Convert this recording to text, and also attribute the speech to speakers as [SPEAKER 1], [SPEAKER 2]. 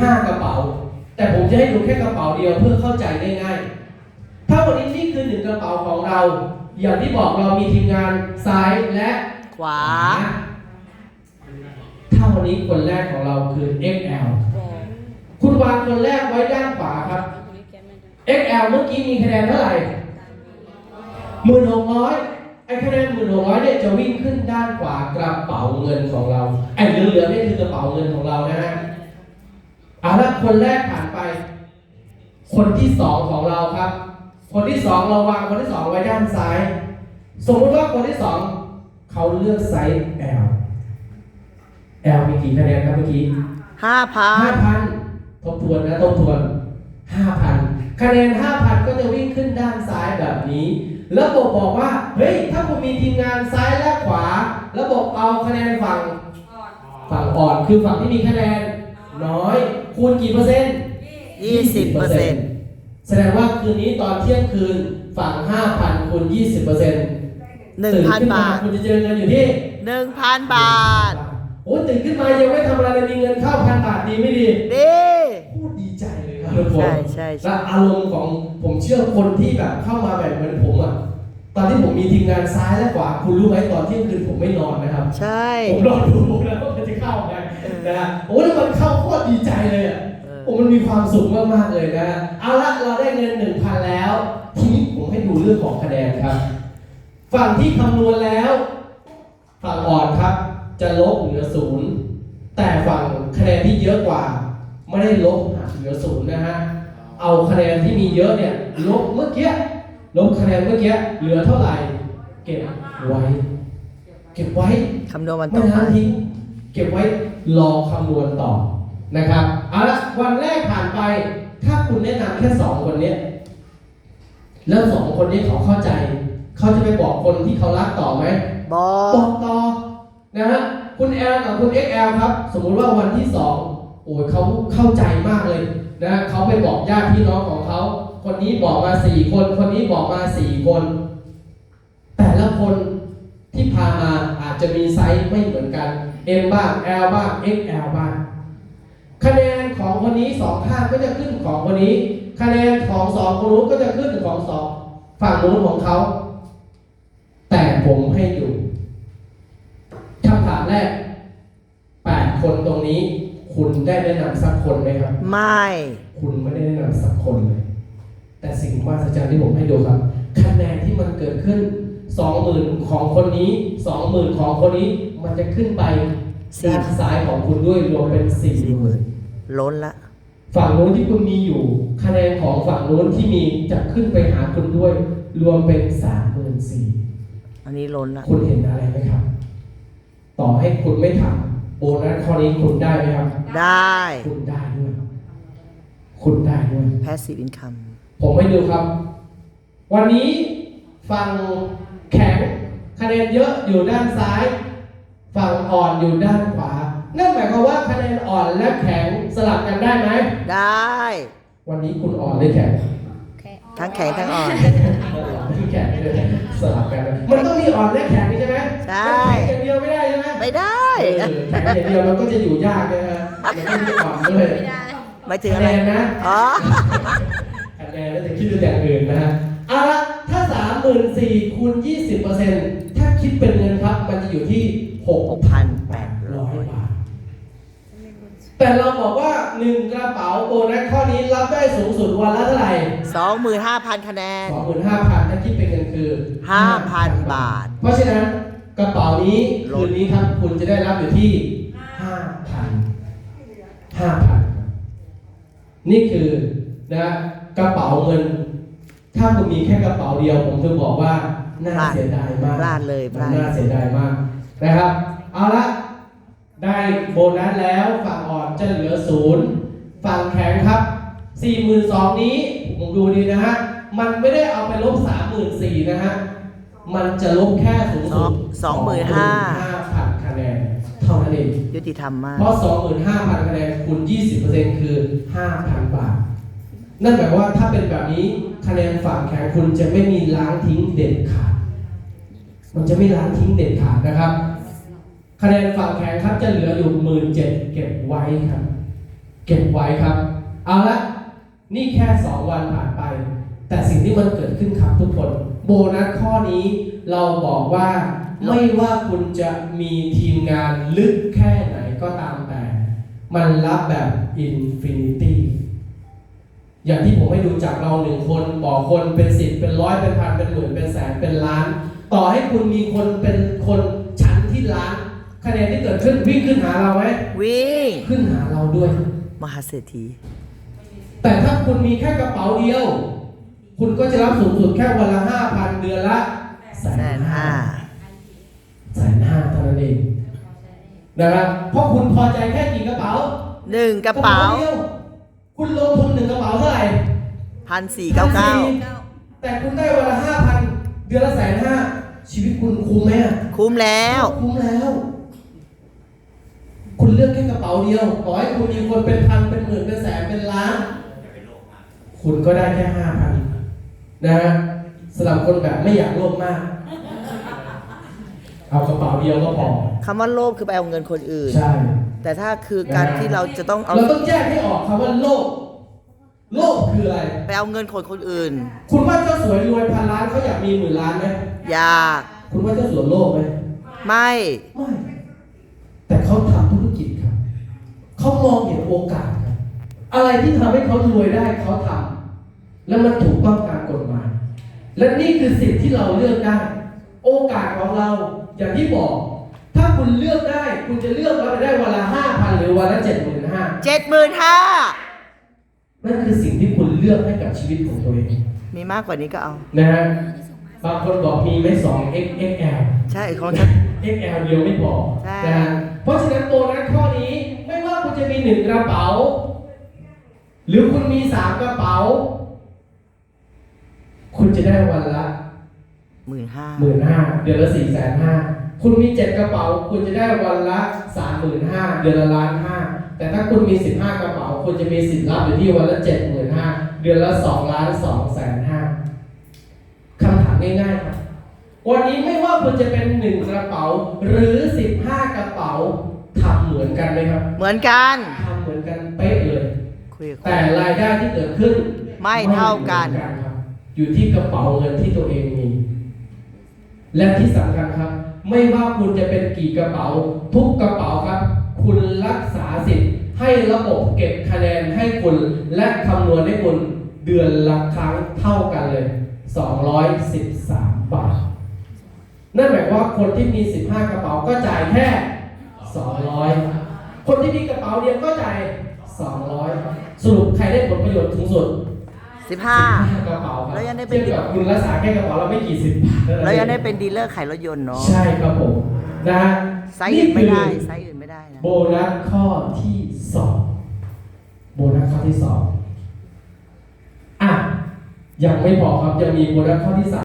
[SPEAKER 1] ห้ากระเป๋า แต่ผมจะให้ดูแค่กระเป๋าเดียวเพื่อเข้าใจง่ายๆ ถ้าวันนี้นี่คือหนึ่งกระเป๋าของเรา อย่างที่บอกเรามีทีมงานซ้ายและ
[SPEAKER 2] ขวา
[SPEAKER 1] ถ้าวันนี้คนแรกของเราคือ XL คุณวางคนแรกไว้ด้านขวาครับ XL เมื่อกี้มีคะแนนเท่าไหร่หมื่นหกร้อยไอ้คะแนนหมื่นหกร้อยเนี่ยจะวิ่งขึ้นด้านขวากระเป๋าเงินของเรา ไอ้เหลือๆนี่คือกระเป๋าเงินของเรานะฮะ เอาละคนแรกผ่านไป คนที่สองของเราครับ คนที่สองเราวางคนที่สองไว้ด้านซ้าย สมมติว่าคนที่สองเขาเลือกไซส์ L L มีกี่คะแนนครับเมื่อกี้
[SPEAKER 2] ห้าพัน
[SPEAKER 1] ห้าพันทบทวนนะทบทวนห้าพันคะแนนห้าพันก็จะวิ่งขึ้นด้านซ้ายแบบนี้ ระบบบอกว่า เฮ้ย ถ้าคุณมีทีมงานซ้ายและขวา ระบบเอาคะแนนฝั่งฝั่งอ่อนคือฝั่งที่มีคะแนน น้อยคูณกี่เปอร์เซ็นต์
[SPEAKER 2] ยี่สิบเปอร์เซ็นต์
[SPEAKER 1] แสดงว่าคืนนี้ตอนเที่ยงคืนฝั่ง5,000คูณ20เปอร์เซ็นต์
[SPEAKER 2] หนึ่งพันบาท
[SPEAKER 1] คุณจะเจอเงินอยู่ที่
[SPEAKER 2] หนึ่งพันบาท
[SPEAKER 1] โอ้ตื่นขึ้นมายังไม่ทำอะไรเลยมีเงินเข้าพันบาทดีไม่ดี
[SPEAKER 2] ดี
[SPEAKER 1] พูดดีใจเลยครับทุกคน
[SPEAKER 2] ใช่ใช่ใช่
[SPEAKER 1] และอารมณ์ของผมเชื่อคนที่แบบเข้ามาแบบเหมือนผมอะตอนที่ผมมีทีมงานซ้ายและขวาคุณรู้ไหมตอนเที่ยงคืนผมไม่นอนนะครับ
[SPEAKER 2] ใช่
[SPEAKER 1] ผมรอดูแล้วว่ามันจะเข้าไง นะฮะโอ้แล้วมันเข้าโคตรดีใจเลยอะ
[SPEAKER 2] เออ
[SPEAKER 1] โอ้มันมีความสุขมากๆเลยนะเอาละเราได้เงินหนึ่งพันแล้ว ทีนี้ผมให้ดูเรื่องของคะแนนครับ ฝั่งที่คำนวณแล้ว ฝั่งอ่อนครับ จะลบเหลือศูนย์แต่ฝั่งคะแนนที่เยอะกว่า ไม่ได้ลบหารเหลือศูนย์นะฮะเอาคะแนนที่มีเยอะเนี่ยลบเมื่อกี้ลบคะแนนเมื่อกี้เหลือเท่าไหร่ เก็บไว้ เก็บไว้
[SPEAKER 2] คำนวณมันต
[SPEAKER 1] ไม่
[SPEAKER 2] รงกั
[SPEAKER 1] ทั
[SPEAKER 2] น
[SPEAKER 1] นทิ้งเก็บไว้ รอคำนวณต่อนะครับเอาละวันแรกผ่านไปถ้าคุณแนะนำแค่สองคนเนี้ยแล้วสองคนนี้เขาเข้าใจ เขาจะไปบอกคนที่เขารักต่อไหม
[SPEAKER 2] บอ
[SPEAKER 1] บอกต่อนะฮะคุณแอลกับคุณ XL ครับ สมมุติว่าวันที่สองโอ้ยเขาเข้าใจมากเลยนะเขาไปบอกญาติพี่น้องของเขา คนนี้บอกมาสี่คน คนนี้บอกมาสี่คน แต่ละคนที่พามาอาจจะมีไซส์ไม่เหมือนกัน M บ้าง L บ้าง XL บ้าง คะแนนของคนนี้สองข้างก็จะขึ้นของคนนี้ คะแนนของสองคนนู้นก็จะขึ้นของสองฝั่งนู้นของเขา แต่ผมให้ดูคำถามแรกแปดคนตรงนี้ คุณได้แนะนำสักคนไหมครับ
[SPEAKER 2] ไม่
[SPEAKER 1] คุณไม่ได้แนะนำสักคนเลย แต่สิ่งมหัศจรรย์ที่ผมให้ดูครับ คะแนนที่มันเกิดขึ้น สองหมื่นของคนนี้สองหมื่นของคนนี้มันจะขึ้นไป
[SPEAKER 2] สี่
[SPEAKER 1] ด้านซ้ายของคุณด้วยรวมเป็นสี่หมื่น
[SPEAKER 2] ล้นละ
[SPEAKER 1] ฝั่งนู้นที่คุณมีอยู่ คะแนนของฝั่งนู้นที่มีจะขึ้นไปหาคุณด้วย รวมเป็นสามหมื่นสี่
[SPEAKER 2] อันนี้ล้นละ
[SPEAKER 1] คุณเห็นอะไรไหมครับ ต่อให้คุณไม่ทำโบนัสข้อนี้คุณได้ไหมครับ
[SPEAKER 2] ได้
[SPEAKER 1] คุณได้ด้วย คุณได้ด้วย
[SPEAKER 2] passive income
[SPEAKER 1] ผมให้ดูครับ วันนี้ฝั่ง แข็งคะแนนเยอะอยู่ด้านซ้าย ฝั่งอ่อนอยู่ด้านขวา นั่นหมายความว่าคะแนนอ่อนและแข็งสลับกันได้ไหม
[SPEAKER 2] ได้
[SPEAKER 1] วันนี้คุณอ่อนหรือแข็ง
[SPEAKER 2] ทั้งแข็งทั้งอ่อน
[SPEAKER 1] แข็งเลยสลับกันนะมันต้องมีอ่อนและแข็งนี่ใช่ไหม
[SPEAKER 2] ใช่
[SPEAKER 1] แข็งอย่างเดียวไม่ได้ใช่ไหม
[SPEAKER 2] ไม่ได้
[SPEAKER 1] เออแข็งอย่างเดียวมันก็จะอยู่ยากนะฮะมันต้องมีอ่อนด้วย
[SPEAKER 2] ไม่ถึง
[SPEAKER 1] คะ
[SPEAKER 2] อะ
[SPEAKER 1] แน
[SPEAKER 2] ไร
[SPEAKER 1] นนะ
[SPEAKER 2] อ๋อ
[SPEAKER 1] คะแนนแล้วจะคิดดูอย่างอื่นนะฮะเอาละถ้าสาม หมื่นสี่คูณยี่สิบเปอร์เซ็นต์ถ้าคิดเป็นเงินครับ มันจะอยู่ที่หกพันแปดร้อยบาท แต่เราบอกว่าหนึ่งกระเป๋าโบนัสข้อนี้รับได้สูงสุดวันละเท่าไหร่
[SPEAKER 2] สองหมื่นห้าพันคะแนน
[SPEAKER 1] สองหมื่นห้าพันถ้าคิดเป็นเงินคือ
[SPEAKER 2] ห้าพันบาท
[SPEAKER 1] เพราะฉะนั้นกระเป๋านี้คืนนี้ครับคุณจะได้รับอยู่ที่ห้าพันห้าพันนี่คือนะกระเป๋าเงิน ถ้าคุณมีแค่กระเป๋าเดียว ผมจะบอกว่าน่า
[SPEAKER 2] พลาด
[SPEAKER 1] เสียดายมาก
[SPEAKER 2] พลาดเลยพลาด
[SPEAKER 1] น่าเสียดายมากนะครับ เอาละได้โบนัสแล้วฝั่งอ่อนจะเหลือศูนย์ฝั่งแข็งครับสี่หมื่นสองนี้ผมดูดีนะฮะ มันไม่ได้เอาไปลบสามหมื่นสี่นะฮะ มันจะลบแค่สูงสุด
[SPEAKER 2] สองหมื่นห้า
[SPEAKER 1] พันคะแนนเท่านั้นเอง
[SPEAKER 2] ยุติธรรมมาก
[SPEAKER 1] เพราะ 25,000คะแนนคูณ20%คือ 5,000 บาท นั่นหมายความว่าถ้าเป็นแบบนี้ คะแนนฝั่งแข็งคุณจะไม่มีล้างทิ้งเด็ดขาด มันจะไม่ล้างทิ้งเด็ดขาดนะครับ คะแนนฝั่งแข็งครับจะเหลืออยู่หมื่นเจ็ดเก็บไว้ครับ เก็บไว้ครับ เอาละนี่แค่2วันผ่านไป แต่สิ่งที่มันเกิดขึ้นครับทุกคน โบนัสข้อนี้เราบอกว่าไม่ว่าคุณจะมีทีมงานลึกแค่ไหนก็ตามแต่ มันรับแบบอินฟินิตี้ อย่างที่ผมให้ดูจากเราหนึ่งคนบอกคนเป็นสิบเป็นร้อยเป็นพันเป็นหมื่นเป็นแสนเป็นล้าน ต่อให้คุณมีคนเป็นคนชั้นที่ล้านคะแนนที่เกิดขึ้นวิ่งขึ้นหาเราไหม
[SPEAKER 2] วิ่ง
[SPEAKER 1] ขึ้นหาเราด้วย
[SPEAKER 2] มหาเศรษฐี
[SPEAKER 1] แต่ถ้าคุณมีแค่กระเป๋าเดียว คุณก็จะรับสูงสุดแค่วันละห้าพันเดือนละแส
[SPEAKER 2] แส
[SPEAKER 1] น
[SPEAKER 2] น
[SPEAKER 1] ห้า
[SPEAKER 2] ห้า
[SPEAKER 1] แสนห้าเท่านั้นเองนะครับเพราะคุณพอใจแค่กี่กระเป๋า
[SPEAKER 2] หนึ่งกระเป๋า
[SPEAKER 1] ดียว คุณลงทุนหนึ่งกระเป๋าเท่าไหร่
[SPEAKER 2] พันสี่เก้าเก้า
[SPEAKER 1] แต่คุณได้วันละห้าพันเดือนละแสนห้าชีวิตคุณคุ้มไหมอะ
[SPEAKER 2] คุ้มแล้ว
[SPEAKER 1] คุ้มแล้ว คุณเลือกแค่กระเป๋าเดียวต่อให้คุณมีคนเป็นพันเป็นหมื่นเป็นแสนเป็นล้าน คุณก็ได้แค่ห้าพันนะฮะสำหรับคนแบบไม่อยากโลภมาก เอากระเป๋าเดียวก็พอ
[SPEAKER 2] คำว่าโลภคือไปเอาเงินคนอื่น
[SPEAKER 1] ใช่
[SPEAKER 2] แต่ถ้าคือการที่เราจะต้องเอา
[SPEAKER 1] เราต้องแยกให้ออกคำว่าโลภโลภคืออะไร
[SPEAKER 2] ไปเอาเงินคนคนอื่น
[SPEAKER 1] คุณว่าเจ้าสวยรวยพันล้านเขาอยากมีหมื่นล้านไหม
[SPEAKER 2] อยาก
[SPEAKER 1] คุณว่าเจ้าสัวโลภไหม
[SPEAKER 2] ไม่
[SPEAKER 1] ไม่ แต่เขาทำธุรกิจครับ เขามองเห็นโอกาสครับ อะไรที่ทำให้เขารวยได้เขาทำแล้วมันถูกต้องตามกฎหมาย และนี่คือสิ่งที่เราเลือกได้ โอกาสของเราอย่างที่บอก ถ้าคุณเลือกได้ คุณจะเลือกว่าจะได้วันละห้าพันหรือวันละเจ็ดหมื่นห้า
[SPEAKER 2] เจ็ดหมื่นห้า
[SPEAKER 1] นั่นคือสิ่งที่คุณเลือกให้กับชีวิตของตัวเอง
[SPEAKER 2] มีมากกว่านี้ก็เอา
[SPEAKER 1] นะฮะ บางคนบอกมีไหม่สอง XXL
[SPEAKER 2] ใช่ของฉัน
[SPEAKER 1] XL เดียวไม่พอ
[SPEAKER 2] ใช่
[SPEAKER 1] นะฮะ เพราะฉะนั้นโบนัสข้อนี้ไม่ว่าคุณจะมีหนึ่งกระเป๋า หรือคุณมีสามกระเป๋า คุณจะได้วันละ
[SPEAKER 2] หมื่นห้า
[SPEAKER 1] หมื่นห้าเดือนละสี่แสนห้า คุณมีเจ็ดกระเป๋า คุณจะได้วันละสามหมื่นห้าเดือนละล้านห้าแต่ถ้าคุณมีสิบห้ากระเป๋า คุณจะมีสิทธิ์รับอยู่ที่วันละเจ็ดหมื่นห้าเดือนละสองล้านสองแสนห้าคำถามง่ายๆครับวันนี้ไม่ว่าคุณจะเป็นหนึ่งกระเป๋า หรือสิบห้ากระเป๋าทำเหมือนกันไหมครับ
[SPEAKER 2] เหมือนกัน
[SPEAKER 1] ทำเหมือนกันเป๊ะเลย
[SPEAKER 2] คุยกับ
[SPEAKER 1] แต่รายได้ที่เกิดขึ้น
[SPEAKER 2] ไม่เท่ากัน
[SPEAKER 1] ไม่หมือครับอยู่ที่กระเป๋าเงินที่ตัวเองมี และที่สำคัญครับ ไม่ว่าคุณจะเป็นกี่กระเป๋า ทุกกระเป๋าครับ คุณรักษาสิทธิ์ ให้ระบบเก็บคะแนนให้คุณ และคำนวณให้คุณเดือนละครั้งเท่ากันเลย 213 บาท นั่นหมายความว่าคนที่มี 15 กระเป๋าก็จ่ายแค่ 200 คนที่มีกระเป๋าเดียวก็จ่าย 200 สรุปใครได้ผลประโยชน์สูงสุด
[SPEAKER 2] สิบห้า
[SPEAKER 1] กระเป๋าครับ
[SPEAKER 2] แล้วยังได้เป็น
[SPEAKER 1] เทียบกับคุณรักษาแค่กระเป๋าเราไม่กี่สิบบาทท่านั้น
[SPEAKER 2] เรายังได้
[SPEAKER 1] อง
[SPEAKER 2] เป็นดีลเลอร์ขายรถยนต์เนาะ
[SPEAKER 1] ใช่ครับผมนะฮะ
[SPEAKER 2] ไซส์อื่นไม่ได้
[SPEAKER 1] คือ
[SPEAKER 2] ไซส์อื่นไม่ได้นะ
[SPEAKER 1] โบนัสข้อที่สองโบนัสข้อที่สองอะยังไม่พอครับยังมีโบนัสข้อที่สาม